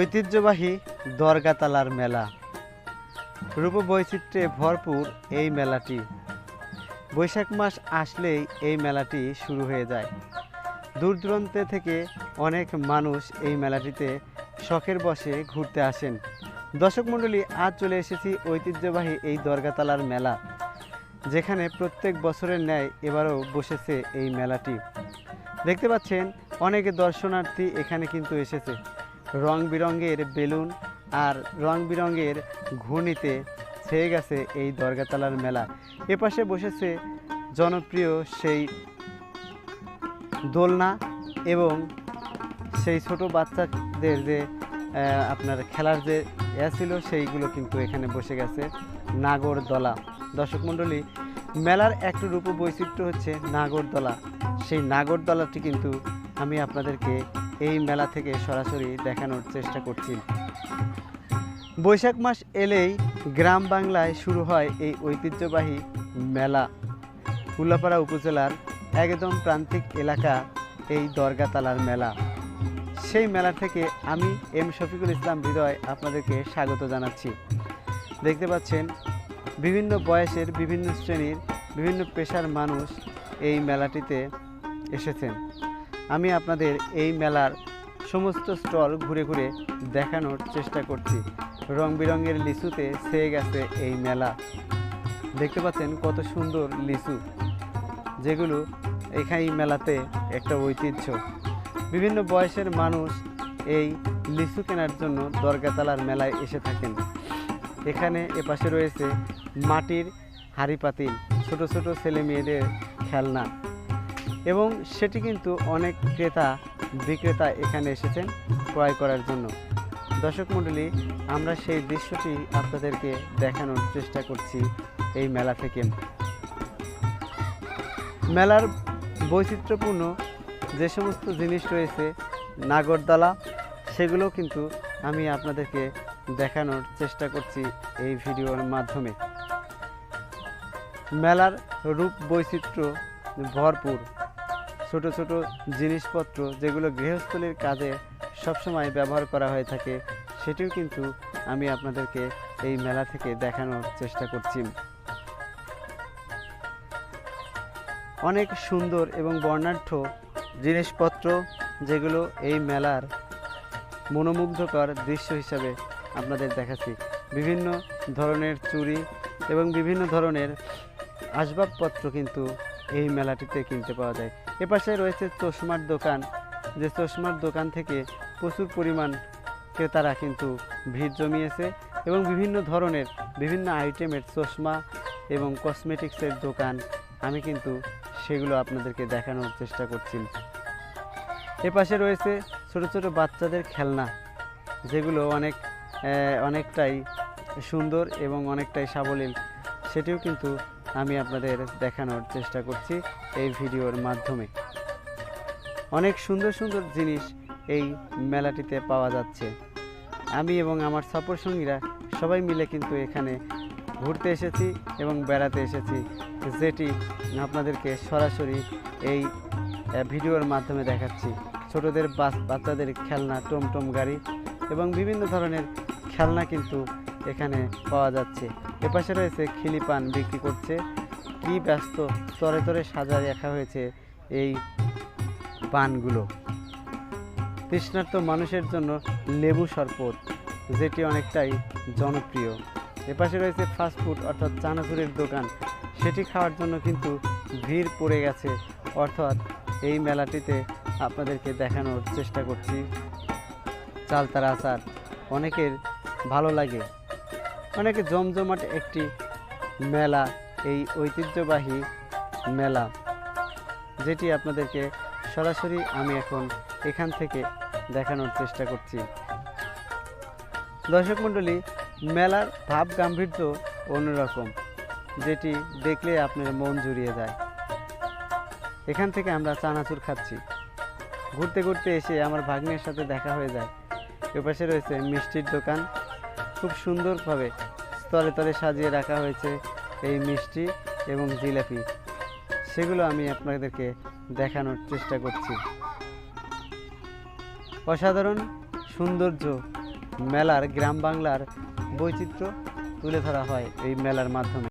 ঐতিহ্যবাহী দরগাতালার মেলা। রূপ বৈচিত্র্যে ভরপুর এই মেলাটি। বৈশাখ মাস আসলেই এই মেলাটি শুরু হয়ে যায়। দূর দূরান্তে থেকে অনেক মানুষ এই মেলাটিতে শখের বসে ঘুরতে আসেন। দর্শক মণ্ডলী, আজ চলে এসেছি ঐতিহ্যবাহী এই দরগাতালার মেলা, যেখানে প্রত্যেক বছরের ন্যায় এবারও বসেছে এই মেলাটি। দেখতে পাচ্ছেন, অনেক দর্শনার্থী এখানে কিন্তু এসেছে। রং বেরঙের বেলুন আর রং বেরঙের ঘূর্ণিতে ছেয়ে গেছে এই দরগাতলার মেলা। এপাশে বসেছে জনপ্রিয় সেই দোলনা এবং সেই ছোট বাচ্চাদের যে আপনার খেলার যে ইয়া ছিল, সেইগুলো কিন্তু এখানে বসে গেছে নাগরদলা। দর্শক মণ্ডলী, মেলার একটু রূপ বৈচিত্র্য হচ্ছে নাগরদলা। সেই নাগরদলাটি কিন্তু আমি আপনাদেরকে এই মেলা থেকে সরাসরি দেখানোর চেষ্টা করছি। বৈশাখ মাস এলেই গ্রাম বাংলায় শুরু হয় এই ঐতিহ্যবাহী মেলা। উল্লাপাড়া উপজেলার একদম প্রান্তিক এলাকা এই দরগাতালার মেলা। সেই মেলা থেকে আমি এম শফিকুল ইসলাম হৃদয় আপনাদেরকে স্বাগত জানাচ্ছি। দেখতে পাচ্ছেন, বিভিন্ন বয়সের বিভিন্ন শ্রেণির বিভিন্ন পেশার মানুষ এই মেলাটিতে এসেছেন। আমি আপনাদের এই মেলার সমস্ত স্টল ঘুরে ঘুরে দেখানোর চেষ্টা করছি। রং বেরঙের লিচুতে ছেয়ে গেছে এই মেলা। দেখতে পাচ্ছেন কত সুন্দর লিচু, যেগুলো এখানে মেলাতে একটা ঐতিহ্য। বিভিন্ন বয়সের মানুষ এই লিচু কেনার জন্য দরগাতালার মেলায় এসে থাকেন। এখানে এপাশে রয়েছে মাটির হাঁড়ি পাতিল, ছোট ছোট ছেলে মেয়েদের খেলনা। এবং সেটি কিন্তু অনেক ক্রেতা বিক্রেতা এখানে এসেছেন ক্রয় করার জন্য। দর্শক মণ্ডলী, আমরা সেই দৃশ্যটি আপনাদেরকে দেখানোর চেষ্টা করছি এই মেলা থেকে। মেলার বৈচিত্র্যপূর্ণ যে সমস্ত জিনিস রয়েছে, নাগরদলা, সেগুলো কিন্তু আমি আপনাদেরকে দেখানোর চেষ্টা করছি এই ভিডিওর মাধ্যমে। মেলার রূপ বৈচিত্র্য ভরপুর। ছোট ছোট জিনিসপত্র যেগুলো গৃহস্থলীর কাজে সবসময় ব্যবহার করা হয়ে থাকে, সেটিও কিন্তু আমি আপনাদেরকে এই মেলা থেকে দেখানোর চেষ্টা করছি। অনেক সুন্দর এবং বর্ণাঢ্য জিনিসপত্র যেগুলো এই মেলার মনোমুগ্ধকর দৃশ্য হিসাবে আপনাদের দেখাচ্ছি। বিভিন্ন ধরনের চুরি এবং বিভিন্ন ধরনের আসবাবপত্র কিন্তু এই মেলাটিতে কিনতে পাওয়া যায়। এপাশে রয়েছে চশমার দোকান। যে চশমার দোকান থেকে প্রচুর পরিমাণ ক্রেতারা কিন্তু ভিড় জমিয়েছে এবং বিভিন্ন ধরনের বিভিন্ন আইটেমের চশমা এবং কসমেটিক্সের দোকান আমি কিন্তু সেগুলো আপনাদেরকে দেখানোর চেষ্টা করছি। এপাশে রয়েছে ছোট ছোট বাচ্চাদের খেলনা, যেগুলো অনেক অনেকটাই সুন্দর এবং অনেকটাই সাবলীল। সেটিও কিন্তু আমি আপনাদের দেখানোর চেষ্টা করছি এই ভিডিওর মাধ্যমে। অনেক সুন্দর সুন্দর জিনিস এই মেলাটিতে পাওয়া যাচ্ছে। আমি এবং আমার সফর সঙ্গীরা সবাই মিলে কিন্তু এখানে ঘুরতে এসেছি এবং বেড়াতে এসেছি, যেটি আপনাদেরকে সরাসরি এই ভিডিওর মাধ্যমে দেখাচ্ছি। ছোটদের বাচ্চাদের খেলনা, টমটম গাড়ি এবং বিভিন্ন ধরনের খেলনা কিন্তু এখানে পাওয়া যাচ্ছে। এপাশে রয়েছে খিলি পান বিক্রি করছে। কি ব্যস্ত স্তরে তরে সাজায় রাখা হয়েছে এই পানগুলো। তৃষ্ণার্ত মানুষের জন্য লেবু শরবত, যেটি অনেকটাই জনপ্রিয়। এপাশে রয়েছে ফাস্টফুড অর্থাৎ চানাচুরের দোকান। সেটি খাওয়ার জন্য কিন্তু ভিড় পড়ে গেছে। অর্থাৎ এই মেলাটিতে আপনাদেরকে দেখানোর চেষ্টা করছি। চালতার আচার, অনেকের ভালো লাগে। অনেকে জমজমাট একটি মেলা, এই ঐতিহ্যবাহী মেলা, যেটি আপনাদেরকে সরাসরি আমি এখন এখান থেকে দেখানোর চেষ্টা করছি। দর্শক মণ্ডলী, মেলার ভাব গাম্ভীর্য অন্যরকম, যেটি দেখলে আপনার মন জুড়িয়ে যায়। এখান থেকে আমরা চানাচুর খাচ্ছি। ঘুরতে ঘুরতে এসে আমার ভাগ্নের সাথে দেখা হয়ে যায়। এপাশে রয়েছে মিষ্টির দোকান খুব সুন্দরভাবে স্তরে তলে সাজিয়ে রাখা হয়েছে এই মিষ্টি এবং জিলাপি। সেগুলো আমি আপনাদেরকে দেখানোর চেষ্টা করছি। অসাধারণ সৌন্দর্য মেলার গ্রাম বাংলার বৈচিত্র্য তুলে ধরা হয় এই মেলার মাধ্যমে।